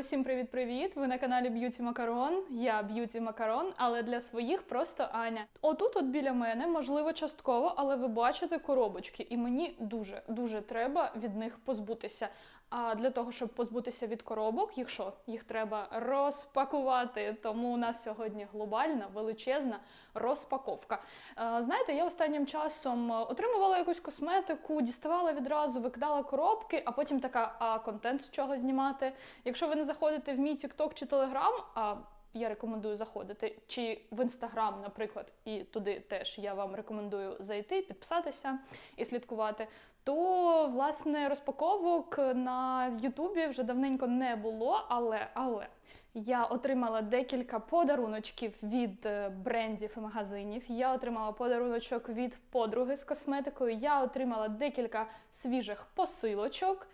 Усім привіт-привіт! Ви на каналі Б'юті Макарон. Я Б'юті Макарон, але для своїх просто Аня. Отут, от біля мене, можливо, частково, але ви бачите коробочки, і мені дуже дуже треба від них позбутися. А для того, щоб позбутися від коробок, їх що? Їх треба розпакувати. Тому у нас сьогодні глобальна, величезна розпаковка. Е, Знаєте, я останнім часом отримувала якусь косметику, діставала відразу, викидала коробки, а потім така, а контент з чого знімати. Якщо ви не заходите в мій TikTok чи Telegram, а я рекомендую заходити, чи в Instagram, наприклад, і туди теж я вам рекомендую зайти, підписатися і слідкувати. То власне розпаковок на Ютубі вже давненько не було, але але я отримала декілька подаруночків від е, брендів і магазинів. Я отримала подаруночок від подруги з косметикою. Я отримала декілька свіжих посилочок.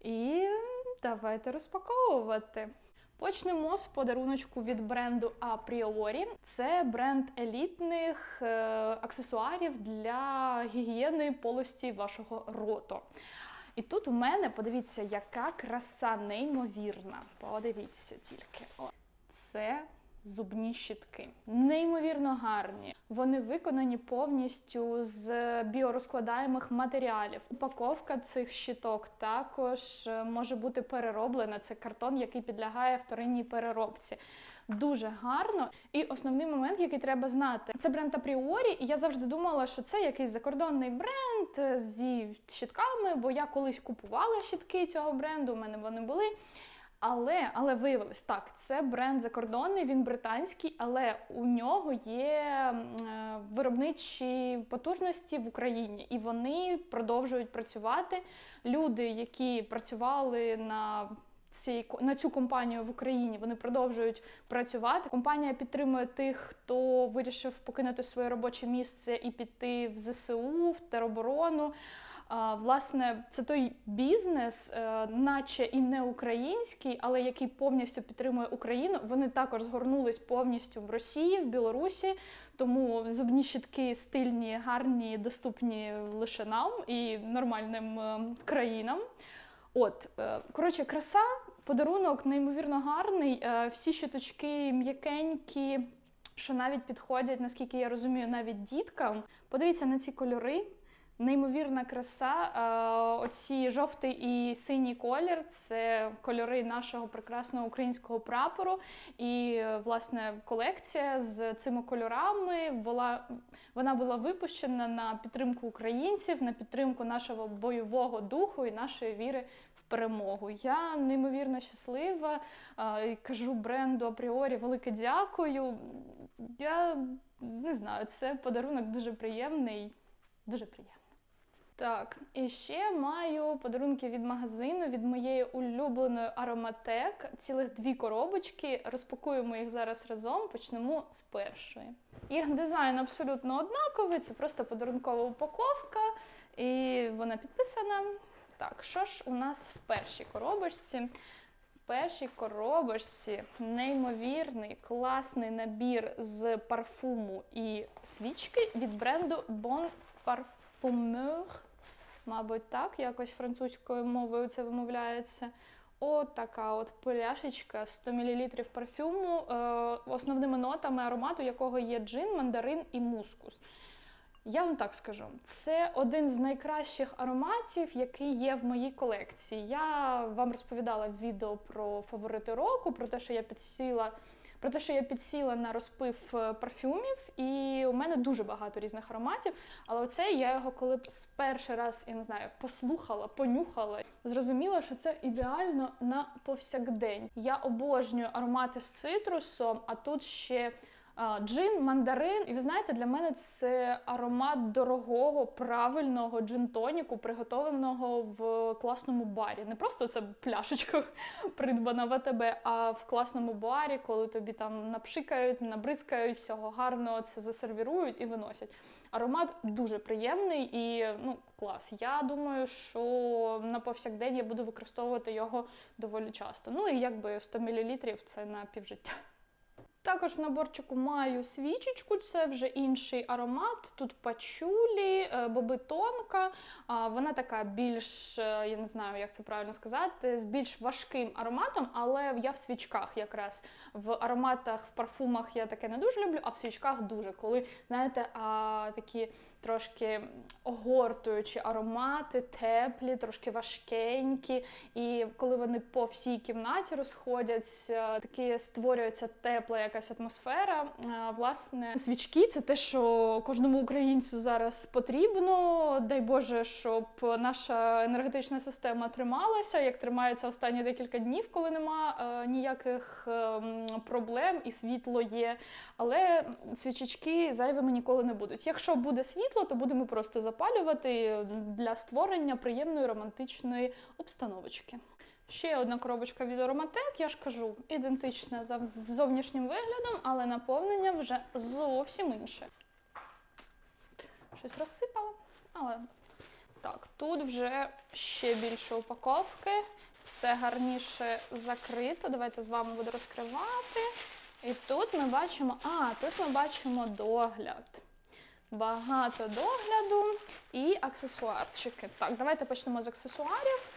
І давайте розпаковувати. Почнемо з подаруночку від бренду Апріорі. Це бренд елітних е, аксесуарів для гігієни полості вашого роту. І тут у мене, подивіться, яка краса неймовірна. Подивіться тільки. О, Це зубні щітки. Неймовірно гарні. Вони виконані повністю з біорозкладаємих матеріалів. Упаковка цих щиток також е, може бути перероблена. Це картон, який підлягає вторинній переробці. Дуже гарно. І основний момент, який треба знати, це бренд Апріорі. І я завжди думала, що це якийсь закордонний бренд е, зі щитками, бо я колись купувала щітки цього бренду, у мене вони були. Але але виявилось так, це бренд закордонний, він британський, але у нього є е, виробничі потужності в Україні, і вони продовжують працювати. Люди, які працювали на ці, на цю компанію в Україні, вони продовжують працювати. Компанія підтримує тих, хто вирішив покинути своє робоче місце і піти в ЗСУ, в тероборону. Власне, це той бізнес, е, наче і не український, але який повністю підтримує Україну. Вони також згорнулись повністю в Росії, в Білорусі. Тому зубні щітки стильні, гарні, доступні лише нам і нормальним е, країнам. От, е, коротше, краса, подарунок неймовірно гарний. Всі щиточки м'якенькі, що навіть підходять, наскільки я розумію, навіть діткам. Подивіться на ці кольори. Неймовірна краса. Оці жовтий і синій колір це кольори нашого прекрасного українського прапору. І власне колекція з цими кольорами була вона була випущена на підтримку українців, на підтримку нашого бойового духу і нашої віри в перемогу. Я неймовірно щаслива. Кажу бренду апріорі велике дякую. Я не знаю, це подарунок дуже приємний. Дуже приємно. Так, і ще маю подарунки від магазину, від моєї улюбленої Ароматек. Цілих дві коробочки. Розпакуємо їх зараз разом. Почнемо з першої. Їх дизайн абсолютно однаковий, це просто подарункова упаковка, і вона підписана. Так, що ж у нас в першій коробочці? В першій коробочці неймовірний класний набір з парфуму і свічки від бренду Bon Parfumeur. Мабуть, так, якось французькою мовою це вимовляється. От така от пляшечка 100 мл парфюму, е, основними нотами аромату якого є джин, мандарин і мускус. Я вам так скажу, це один з найкращих ароматів, який є в моїй колекції. Я вам розповідала в відео про фаворити року, про те, що я підсіла. Про те, що я підсіла на розпив е, парфюмів, і у мене дуже багато різних ароматів. Але оце я його, коли б перший раз, я не знаю, послухала, понюхала, зрозуміла, що це ідеально на повсякдень. Я обожнюю аромати з цитрусом, а тут ще Джин, мандарин, і ви знаєте, для мене це аромат дорогого, правильного джин-тоніку, приготованого в класному барі. Не просто це пляшечка придбана в АТБ, а в класному барі, коли тобі там напшикають, набризкають всього гарно, це засервірують і виносять. Аромат дуже приємний і ну клас. Я думаю, що на повсякдень я буду використовувати його доволі часто. Ну і якби 100 мл це на півжиття. Також в наборчику маю свічечку, це вже інший аромат. Тут пачулі, е, боби тонка. Вона така більш, е, я не знаю, як це правильно сказати, з більш важким ароматом, але я в свічках якраз. В ароматах, в парфумах я таке не дуже люблю, а в свічках дуже. Коли, знаєте, а, такі трошки огортуючі аромати, теплі, трошки важкенькі. І коли вони по всій кімнаті розходяться, такі створюється тепла якась атмосфера. Власне, свічки це те, що кожному українцю зараз потрібно. Дай Боже, щоб наша енергетична система трималася, як тримається останні декілька днів, коли нема е, ніяких е, проблем і світло є. Але свічечки зайвими ніколи не будуть. Якщо буде світло, то будемо просто запалювати для створення приємної романтичної обстановочки. Ще одна коробочка від Ароматек, я ж кажу, ідентична за зовнішнім виглядом, але наповнення вже зовсім інше. Щось розсипала, але так, тут вже ще більше упаковки, все гарніше закрито. Давайте з вами буду розкривати. І тут ми бачимо, а, тут ми бачимо догляд. Багато догляду і аксесуарчики. Так, давайте почнемо з аксесуарів.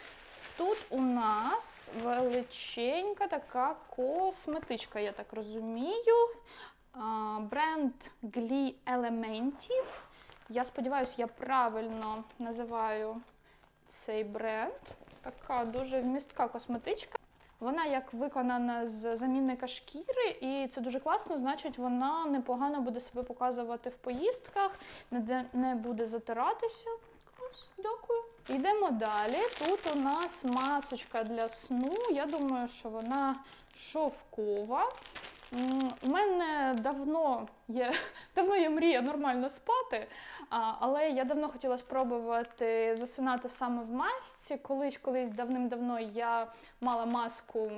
Тут у нас величенька така косметичка, я так розумію. Бренд Glee Elementi. Я сподіваюся, я правильно називаю цей бренд. Така дуже вмістка косметичка. Вона як виконана з замінника шкіри, і це дуже класно, значить, вона непогано буде себе показувати в поїздках, не буде затиратися. Клас, дякую. Йдемо далі. Тут у нас масочка для сну. Я думаю, що вона шовкова. У мене давно є, давно є мрія нормально спати, а, але я давно хотіла спробувати засинати саме в масці. Колись, колись давним-давно я мала маску,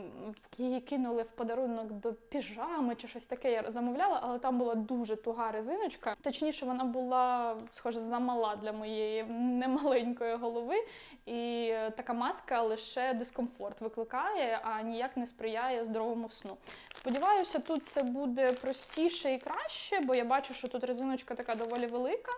її кинули в подарунок до піжами чи щось таке. Я замовляла, але там була дуже туга резиночка. Точніше, вона була схоже замала для моєї немаленької голови. І така маска лише дискомфорт викликає, а ніяк не сприяє здоровому сну. Сподіваюся, тут все буде простіше і краще, бо я бачу, що тут резиночка така доволі велика.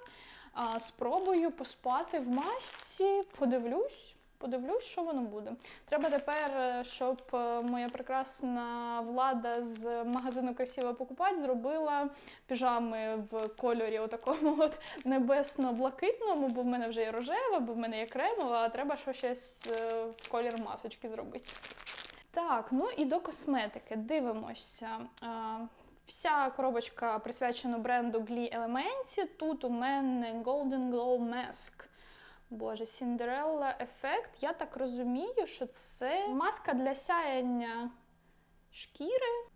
А, Спробую поспати в масці, подивлюсь. Подивлюсь, що воно буде. Треба тепер, е, щоб е, моя прекрасна влада з магазину Красиво покупать зробила піжами в кольорі отакому от небесно-блакитному, бо в мене вже є рожева, бо в мене є кремова, а треба щось е, в колір масочки зробити. Так, ну і до косметики. Дивимося. Вся коробочка присвячена бренду Glee Elementi. Тут у мене Golden Glow Mask. Боже, Cinderella ефект. Я так розумію, що це маска для сяяння шкіри.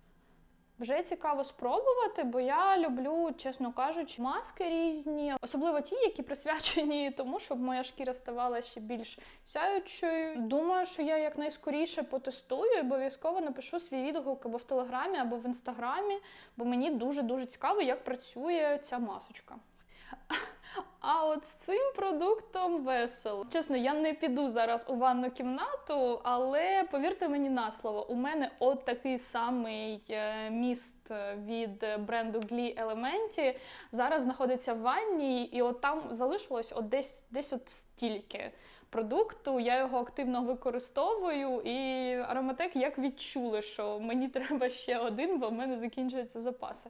Вже цікаво спробувати, бо я люблю, чесно кажучи, маски різні, особливо ті, які присвячені тому, щоб моя шкіра ставала ще більш сяючою. Думаю, що я якнайскоріше потестую і обов'язково напишу свій відгук або в телеграмі, або в інстаграмі, бо мені дуже дуже цікаво, як працює ця масочка. А от з цим продуктом весело. Чесно, я не піду зараз у ванну кімнату, але повірте мені на слово, у мене от такий самий е, міст від бренду Glee Elementi зараз знаходиться в ванні, і от там залишилось от десь десь от стільки. Продукту, я його активно використовую, і ароматек як відчули, що мені треба ще один, бо в мене закінчуються запаси.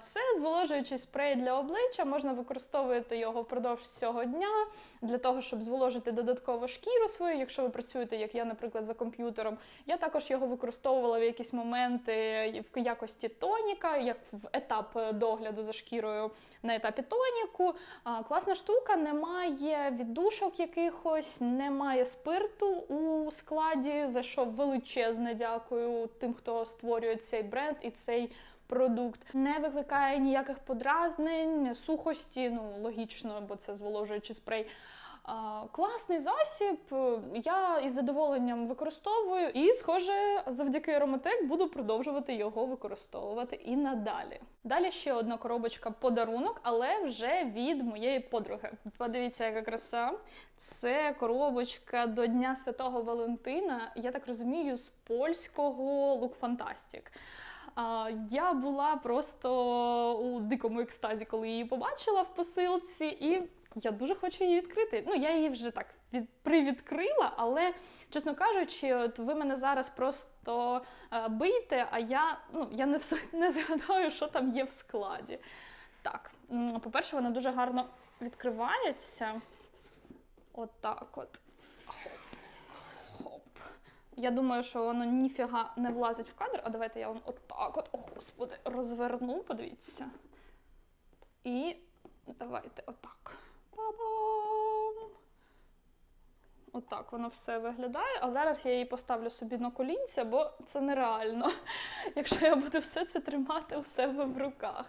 Це зволожуючий спрей для обличчя, можна використовувати його впродовж всього дня для того, щоб зволожити додатково шкіру свою. Якщо ви працюєте, як я, наприклад, за комп'ютером. Я також його використовувала в якісь моменти в якості тоніка, як в етап догляду за шкірою на етапі тоніку. Класна штука, немає віддушок якихось, немає спирту у складі, за що величезне дякую тим, хто створює цей бренд і цей продукт. Не викликає ніяких подразнень, сухості, ну логічно, бо це зволожуючий спрей. Класний засіб, я із задоволенням використовую, і, схоже, завдяки Ароматек буду продовжувати його використовувати і надалі. Далі ще одна коробочка подарунок, але вже від моєї подруги. Подивіться, яка краса. Це коробочка до Дня Святого Валентина, я так розумію, з польського Look Fantastic. Я була просто у дикому екстазі, коли її побачила в посилці, і я дуже хочу її відкрити. Ну, я її вже так від, привідкрила, але, чесно кажучи, от ви мене зараз просто е, бийте, а я, ну, я не, все, не згадаю, що там є в складі. Так, по-перше, вона дуже гарно відкривається. Отак от. Хоп. Я думаю, що воно ніфіга не влазить в кадр, а давайте я вам отак от, о господи, розверну, подивіться. І давайте отак. Па-бам! Отак воно все виглядає. А зараз я її поставлю собі на колінця, бо це нереально, якщо я буду все це тримати у себе в руках.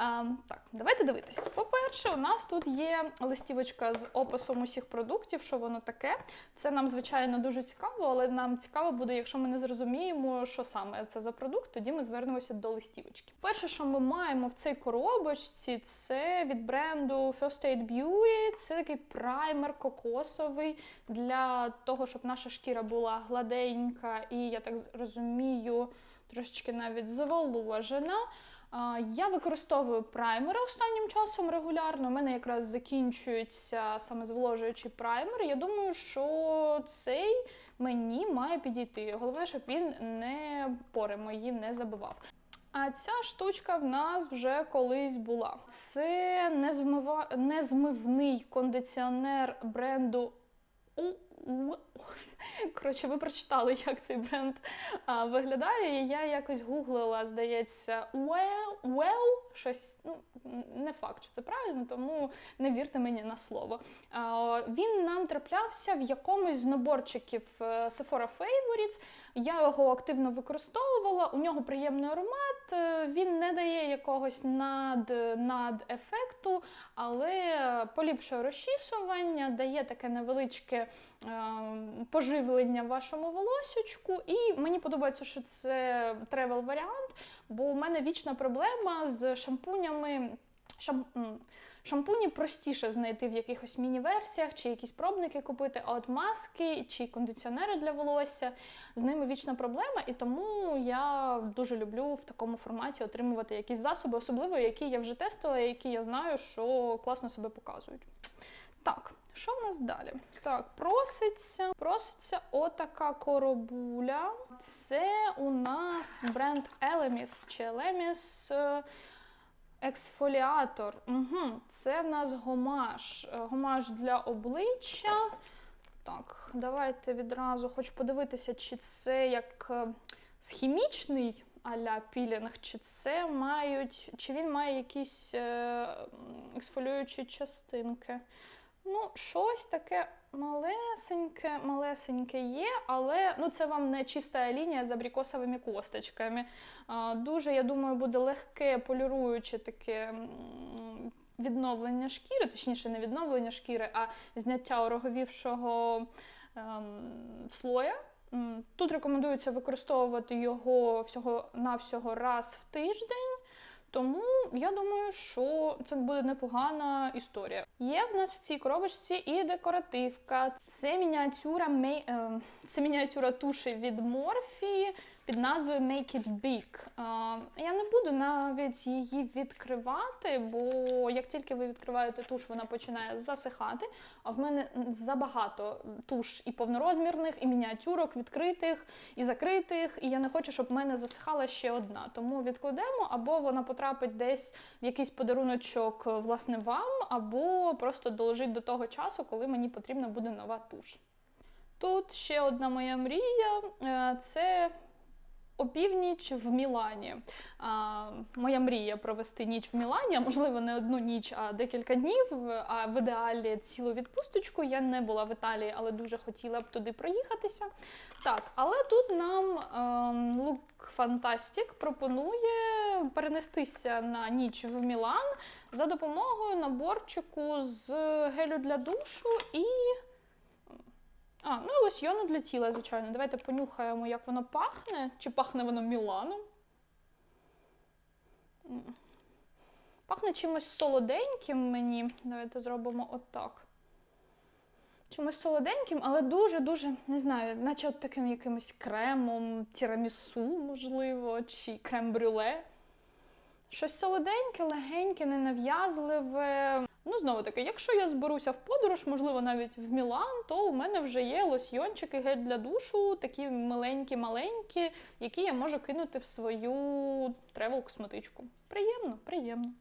А, так, давайте дивитись. По-перше, у нас тут є листівочка з описом усіх продуктів, що воно таке. Це нам, звичайно, дуже цікаво, але нам цікаво буде, якщо ми не зрозуміємо, що саме це за продукт, тоді ми звернемося до листівочки. Перше, що ми маємо в цій коробочці, це від бренду First Aid Beauty. Це такий праймер кокосовий для того, щоб наша шкіра була гладенька і, я так розумію, трошечки навіть зволожена. Я використовую праймери останнім часом регулярно. У мене якраз закінчується саме зволожуючий праймер. Я думаю, що цей мені має підійти. Головне, щоб він не пори мої не забивав. А ця штучка в нас вже колись була. Це незмива... незмивний кондиціонер бренду. Коротше, ви прочитали, як цей бренд а, виглядає. І Я якось гуглила, здається, well, well, щось ну, не факт, що це правильно, тому не вірте мені на слово. А, він нам траплявся в якомусь з наборчиків е, Sephora Favorites. Я його активно використовувала. У нього приємний аромат. е, Він не дає якогось над, над ефекту, але поліпшує розчісування, дає таке невеличке е, поживлення вашому волосечку. І мені подобається, що це тревел варіант, бо у мене вічна проблема з шампунями. Шам... Шампуні простіше знайти в якихось міні-версіях чи якісь пробники купити, а от маски чи кондиціонери для волосся з ними вічна проблема, і тому я дуже люблю в такому форматі отримувати якісь засоби, особливо які я вже тестила, які я знаю, що класно себе показують. Так, що в нас далі? Так, проситься, проситься отака коробуля. Це у нас бренд Elemis чи Elemis е, ексфоліатор. Угу. Це в нас гомаж. Е, Гомаж для обличчя. Так, давайте відразу хочу подивитися, чи це як схімічний хімічний а-ля пілінг, чи це мають, чи він має якісь е, ексфолюючі частинки. Ну, щось таке малесеньке, малесеньке є, але ну, це вам не чиста лінія з абрикосовими косточками. Дуже, я думаю, буде легке, поліруюче таке відновлення шкіри, точніше, не відновлення шкіри, а зняття ороговівшого ем, слоя. Тут рекомендується використовувати його всього-навсього раз в тиждень. Тому я думаю, що це буде непогана історія. Є в нас в цій коробочці і декоративка. Це мініатюра мей... е, це мініатюра туші від Morphe під назвою Make It Big. Я не буду навіть її відкривати, бо як тільки ви відкриваєте туш, вона починає засихати. А в мене забагато туш і повнорозмірних, і мініатюрок відкритих, і закритих. І я не хочу, щоб в мене засихала ще одна. Тому відкладемо, або вона потрапить десь в якийсь подаруночок, власне, вам, або просто доложить до того часу, коли мені потрібна буде нова туш. Тут ще одна моя мрія е, це опівніч в Мілані. А, моя мрія провести ніч в Мілані, а можливо, не одну ніч, а декілька днів. А в ідеалі цілу відпусточку. Я не була в Італії, але дуже хотіла б туди проїхатися. Так, але тут нам ем, Look Fantastic пропонує перенестися на ніч в Мілан за допомогою наборчику з гелю для душу і. А, ну і лосьйону для тіла, звичайно. Давайте понюхаємо, як воно пахне. Чи пахне воно Міланом? Пахне чимось солоденьким мені. Давайте зробимо отак. чимось солоденьким, але дуже-дуже не знаю, наче от таким якимось кремом, тірамісу, можливо, чи крем-брюле. Щось солоденьке, легеньке, ненав'язливе. Ну, знову таки, якщо я зберуся в подорож, можливо, навіть в Мілан, то у мене вже є лосьйончики гель для душу, такі миленькі-маленькі, які я можу кинути в свою тревел-косметичку. Приємно, приємно.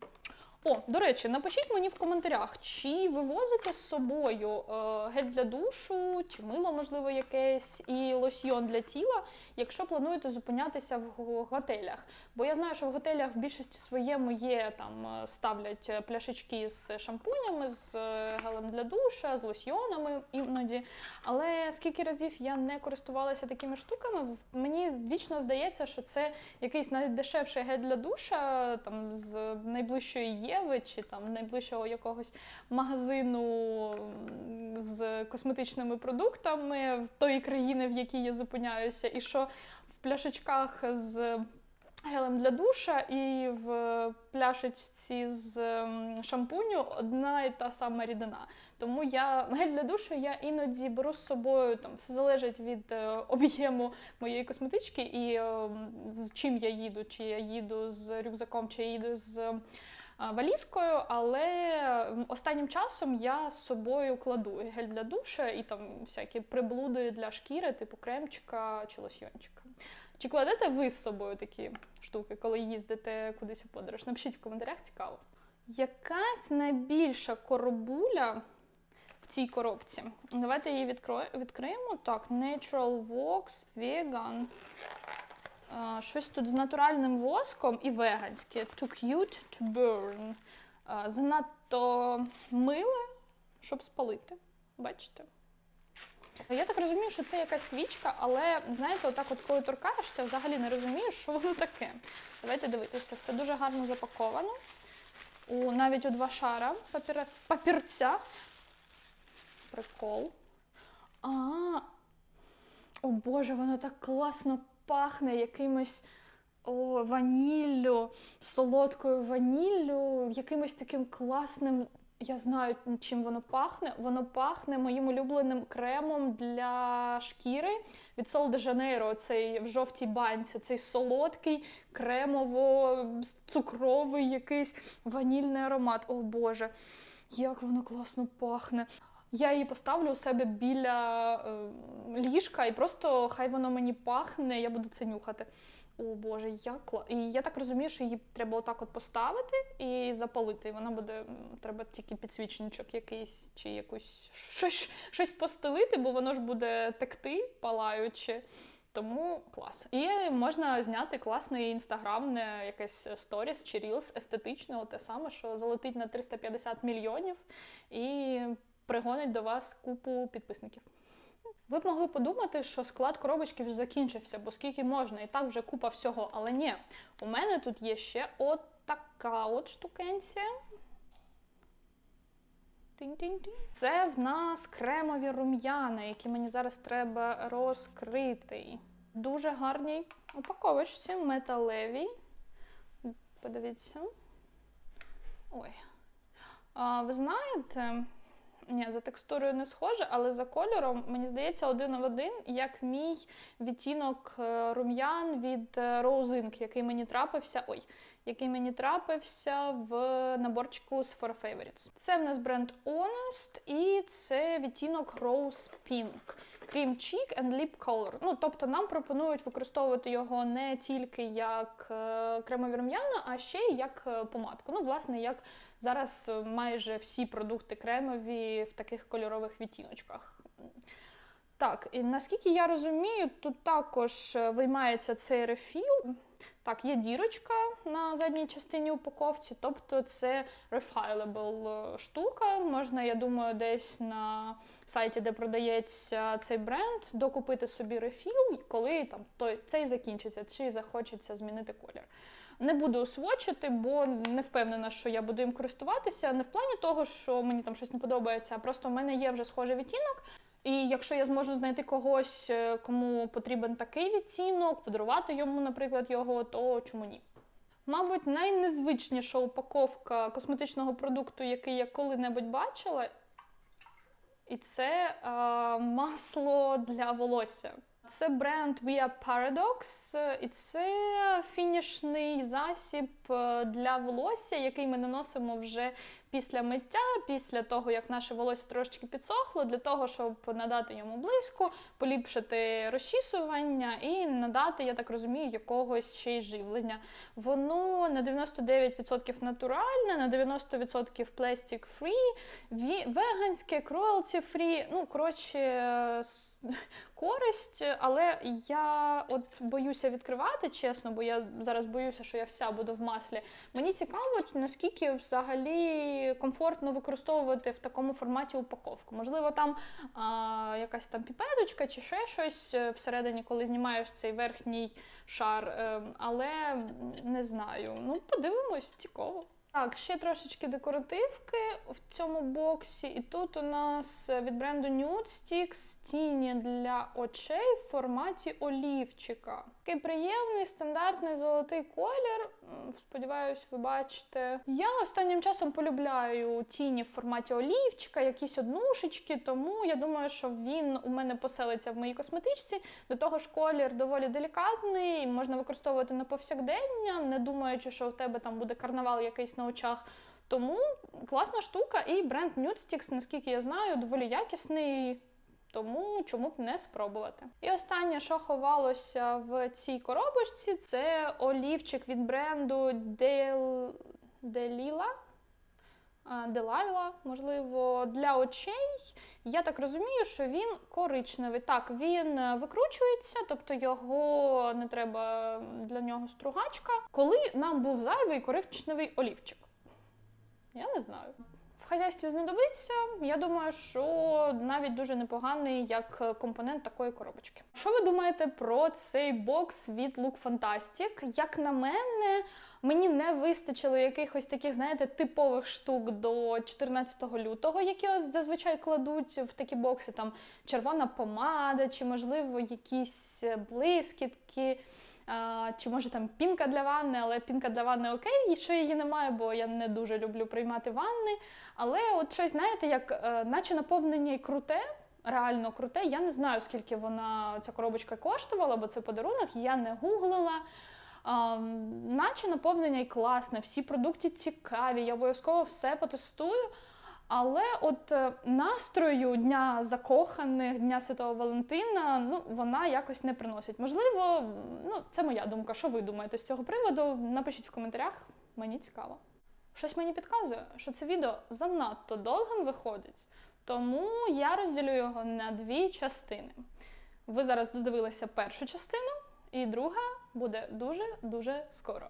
О, до речі, напишіть мені в коментарях, чи ви возите з собою е, гель для душу, чи мило, можливо, якесь, і лосьйон для тіла, якщо плануєте зупинятися в готелях. Бо я знаю, що в готелях в більшості своєму є там е, ставлять е, пляшечки з шампунями, з гелем для душа, з лосьйонами іноді. Але скільки разів я не користувалася такими штуками, мені вічно здається, що це якийсь найдешевший гель для душа там з найближчої Єви чи там найближчого якогось магазину з косметичними продуктами в тої країни, в якій я зупиняюся, і що в пляшечках з гелем для душа і в пляшечці з ем, шампуню одна і та сама рідина. Тому я гель для душу я іноді беру з собою. Там все залежить від е, об'єму моєї косметички і е, з чим я їду, чи я їду з рюкзаком, чи я їду з валізкою. Але останнім часом я з собою кладу гель для душа і там всякі приблуди для шкіри, типу кремчика чи лосьйончика. Чи кладете ви з собою такі штуки, коли їздите кудись у подорож? Напишіть в коментарях, цікаво. Якась найбільша коробуля в цій коробці. Давайте її відкриємо. Так, Natural Vox Vegan. Щось тут з натуральним воском і веганське. Too cute to burn. Занадто миле, щоб спалити. Бачите? Я так розумію, що це якась свічка, але знаєте, отак, от коли торкаєшся, взагалі не розумієш, що воно таке. Давайте дивитися, все дуже гарно запаковано. У, навіть у два шара папір... папірця. Прикол. А, о Боже, воно так класно пахне якимось о, ваніллю, солодкою ваніллю, якимось таким класним. Я знаю, чим воно пахне. Воно пахне моїм улюбленим кремом для шкіри від Sol de Janeiro, цей в жовтій банці, цей солодкий, кремово-цукровий якийсь ванільний аромат. О Боже, як воно класно пахне. Я її поставлю у себе біля е, ліжка, і просто хай воно мені пахне, я буду це нюхати. О Боже, як кла... І я так розумію, що її треба отак от поставити і запалити. І вона буде, треба тільки підсвічничок якийсь чи якусь щось, щось постелити, бо воно ж буде текти, палаючи. Тому клас. І можна зняти класний інстаграмне якесь сторіс чи рілс естетичне, те саме, що залетить на 350 мільйонів і пригонить до вас купу підписників. Ви б могли подумати, що склад коробочки вже закінчився, бо скільки можна, і так вже купа всього. Але ні, у мене тут є ще от така от штукенція. Це в нас кремові рум'яна, які мені зараз треба розкрити. Дуже гарній упаковочці, металевій. Подивіться. Ой. А, ви знаєте, ні, за текстурою не схоже, але за кольором, мені здається, один в один, як мій відтінок е, рум'ян від е, Rose який мені трапився. Ой, який мені трапився в наборчику з For Favorites. Це в нас бренд Honest, і це відтінок Rose Pink. Cream Cheek and Lip Color. Ну, тобто нам пропонують використовувати його не тільки як е, кремові рум'яна, а ще й як помадку. Ну, власне, як зараз е, майже всі продукти кремові в таких кольорових відтіночках. Так, і наскільки я розумію, тут також е, виймається цей рефіл. Так, є дірочка на задній частині упаковці, тобто це refillable е, штука. Можна, я думаю, десь на сайті, де продається цей бренд, докупити собі рефіл, коли там той цей закінчиться, чи захочеться змінити колір. Не буду свочити, бо не впевнена, що я буду їм користуватися. Не в плані того, що мені там щось не подобається, а просто в мене є вже схожий відтінок. І якщо я зможу знайти когось, е, кому потрібен такий відтінок, подарувати йому, наприклад, його, то чому ні? Мабуть, найнезвичніша упаковка косметичного продукту, який я коли-небудь бачила. і це е, масло для волосся. Це бренд We Are Paradox, і це фінішний засіб е, для волосся, який ми наносимо вже після миття, після того, як наше волосся трошечки підсохло, для того, щоб надати йому блиску, поліпшити розчісування і надати, я так розумію, якогось ще й живлення. Воно на 99% натуральне, на 90% plastic free, ві- веганське, cruelty free, ну, коротше, користь, але я от боюся відкривати, чесно, бо я зараз боюся, що я вся буду в маслі. Мені цікаво, наскільки взагалі комфортно використовувати в такому форматі упаковку. Можливо, там а, якась там піпеточка чи ще щось е, всередині, коли знімаєш цей верхній шар, е, але не знаю. Ну, подивимось, цікаво. Так, ще трошечки декоративки в цьому боксі. І тут у нас від бренду Nude Sticks тіні для очей в форматі олівчика. Такий приємний стандартний золотий колір. Сподіваюсь, ви бачите. Я останнім часом полюбляю тіні в форматі олівчика, якісь однушечки, тому я думаю, що він у мене поселиться в моїй косметичці. До того ж, колір доволі делікатний, можна використовувати на повсякдення, не думаючи, що в тебе там буде карнавал якийсь на очах. Тому класна штука, і бренд Nude наскільки я знаю, доволі якісний. Тому чому б не спробувати? І останнє, що ховалося в цій коробочці, це олівчик від бренду Del... Delila. Делайла, можливо, для очей. Я так розумію, що він коричневий. Так, він е, викручується, тобто його не треба для нього стругачка. Коли нам був зайвий коричневий олівчик? Я не знаю. В хазяйстві знадобиться. Я думаю, що навіть дуже непоганий як компонент такої коробочки. Що ви думаєте про цей бокс від Look Fantastic? Як на мене, мені не вистачило якихось таких, знаєте, типових штук до 14 лютого, які зазвичай кладуть в такі бокси, там червона помада, чи, можливо, якісь блискітки. Чи може там пінка для ванни, але пінка для ванни окей, і що її немає, бо я не дуже люблю приймати ванни. Але от щось, знаєте, як е, наче наповнення й круте, реально круте. Я не знаю, скільки вона ця коробочка коштувала, бо це подарунок, я не гуглила. А, наче наповнення й класне, всі продукти цікаві, я обов'язково все потестую. Але от е, настрою дня закоханих, дня Святого Валентина, ну вона якось не приносить. Можливо, ну це моя думка. Що ви думаєте з цього приводу? Напишіть в коментарях, мені цікаво. Щось мені підказує, що це відео занадто довгим виходить, тому я розділю його на дві частини. Ви зараз додивилися першу частину, і друга буде дуже дуже скоро.